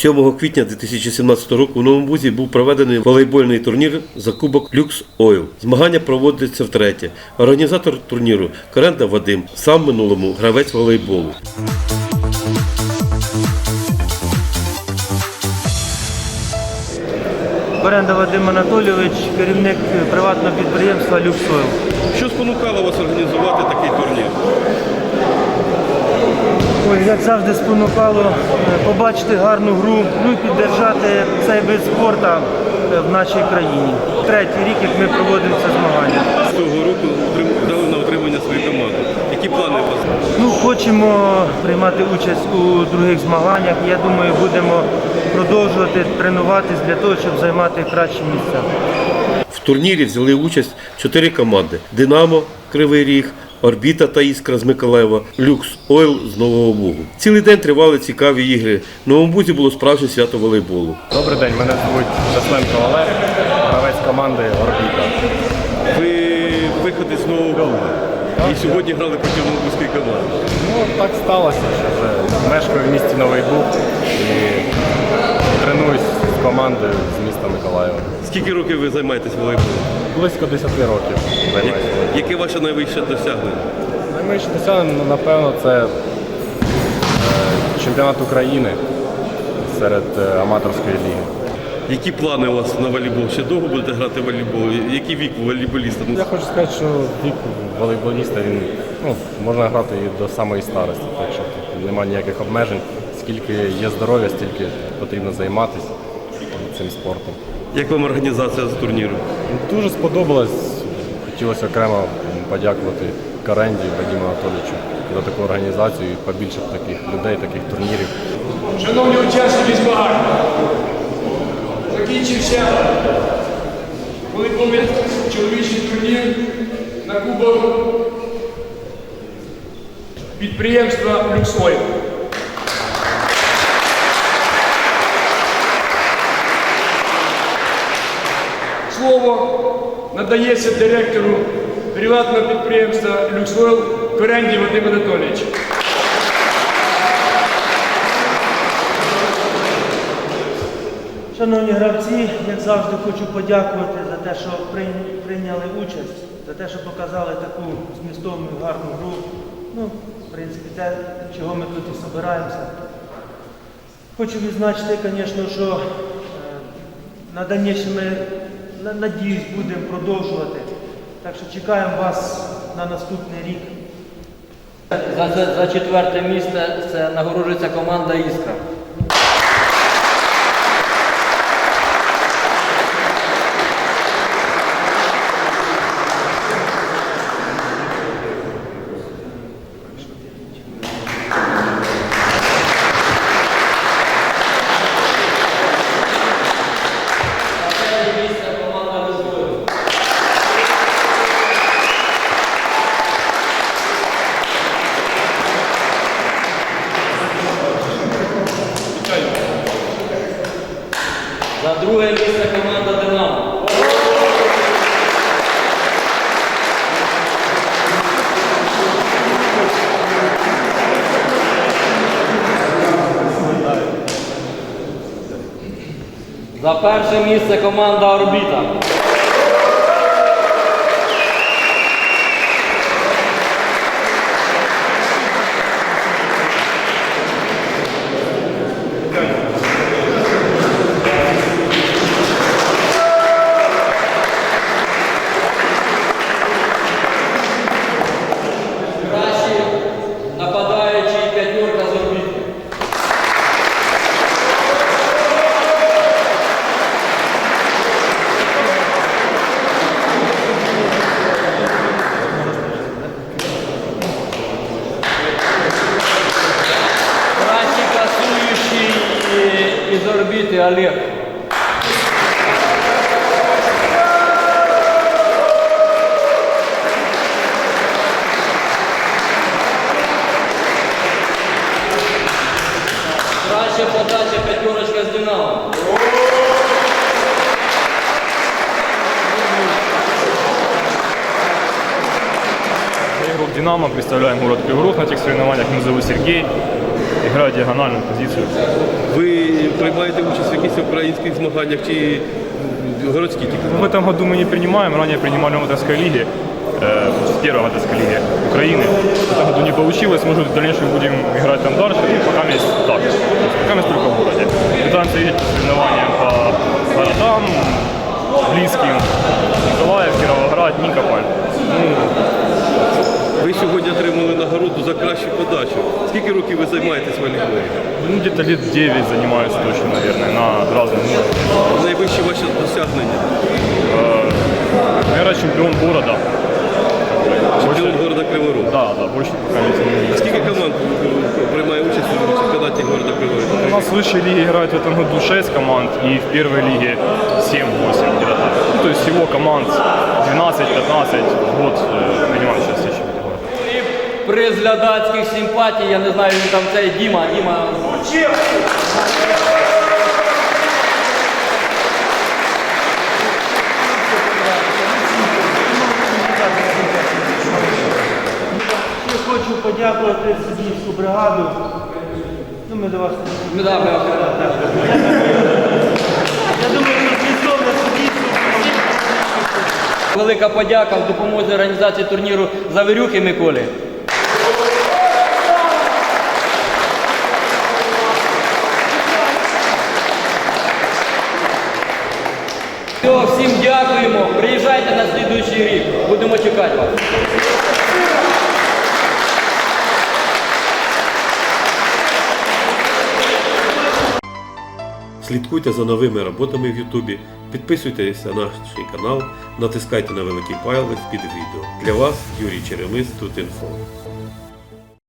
7 квітня 2017 року в Новому Бузі був проведений волейбольний турнір за Кубок Люкс Ойл. Змагання проводяться втретє. Організатор турніру Каренда Вадим, сам минулому гравець волейболу. Беренда Вадим Анатолійович, керівник приватного підприємства Люксойл. Що спонукало вас організувати такий турнір? Ой, як завжди спонукало е, побачити гарну гру, ну і піддержати цей вид спорту е, в нашій країні. Третій рік, як ми проводимо це змагання. З того року дали на отримання свою команду. Які плани у вас? Ну, хочемо приймати участь у других змаганнях. Я думаю, будемо продовжувати тренуватись для того, щоб займати кращі місця. В турнірі взяли участь чотири команди: Динамо, Кривий Ріг, Орбіта та Іскра з Миколаєва, Люкс Ойл з Нового Бугу. Цілий день тривали цікаві ігри. В Новому Бузі було справжнє свято волейболу. Добрий день, мене звуть Жасленко Валерій, гравець команди Орбіта. Ви виходи з Нового Бугу. І сьогодні грали проти Новобузької команди. Ну, так сталося, що вже мешкаю в місті Новий Буг і тренуюсь з командою з міста Миколаєва. Скільки років ви займаєтесь волейболом? Близько 10 років. Яке ваше найвище досягнення? Найменше досягнення, напевно, це е, чемпіонат України серед е, аматорської ліги. Які плани у вас на волейбол? Ще довго будете грати в волейбол? Який вік у волейболіста? Ну, Я хочу сказати, що вік волейболіста він ну, можна грати і до самої старості, так що немає ніяких обмежень. Скільки є здоров'я, стільки потрібно займатися цим спортом. Як вам організація з турніру? Дуже сподобалось. Хотілося окремо подякувати Каренді Вадиму Анатолійовичу за таку організацію і побільше таких людей, таких турнірів. Шановні учасники змагань, закінчився волейбольний чоловічий турнір на кубок підприємства «Люксойл». Слово надається директору приватного підприємства «Люксойл» Коренді Вадиму Анатолійовичу. Шановні гравці, як завжди хочу подякувати за те, що прийняли участь, за те, що показали таку змістовну і гарну гру. Ну, в принципі, те, чого ми тут і збираємося. Хочу відзначити, звісно, що е, на дальніше ми, надіюсь, будемо продовжувати. Так що чекаємо вас на наступний рік. За, за, за четверте місце це нагороджується команда Іскра. За друге місце команда Динамо. За перше місце команда Орбіта. Олег. Краща подача п'ятерочка з Динамо. Я игрок «Динамо», представляем город Кривой на этих соревнованиях. Меня зовут Сергей играю диагональную позицию. Ви приймаєте участь в якихось українських змаганнях чи городські тільки? В этом году мы не принимаем, ранее принимали в Матерской лиге, э, с первой Матерской лиги Украины. В этом году не получилось, может в дальнейшем будем играть там дальше, и пока есть так, пока есть только в городе. Пытаемся ездить по соревнованиям по городам, близким, Николаев, Кировоград, Никополь. Ви сьогодні отримали нагороду за кращу подачу. Скільки років ви займаєтесь волейболом? Ну, где-то лет 9 занимаюсь точно, наверное, на разных уровнях. Найвищі ваші досягнення? Наверное, чемпион города. Чемпіон города Кривий Рог. Да, да, больше пока не Скільки команд приймає участь у чемпіонаті города Кривий Рог? У нас в высшей лиге играет в этом году 6 команд и в первой лиге 7-8 где-то так. Ну, то есть всего команд 12-15 в год э, Приз глядацьких симпатій, я не знаю, він там цей Діма, Діма. Ще хочу подякувати суддівську бригаду. Ну, ми до вас. Ну, да, ми- Я думаю, що змістовне суддівство. Велика подяка в допомозі організації турніру Завірюхи Миколі. Дякуємо. Приїжджайте на слідуючий рік. Будемо чекати вас. Слідкуйте за новими роботами в Ютубі, підписуйтесь на наш канал, натискайте на великий палець під відео. Для вас Юрій Черемис тут інфо.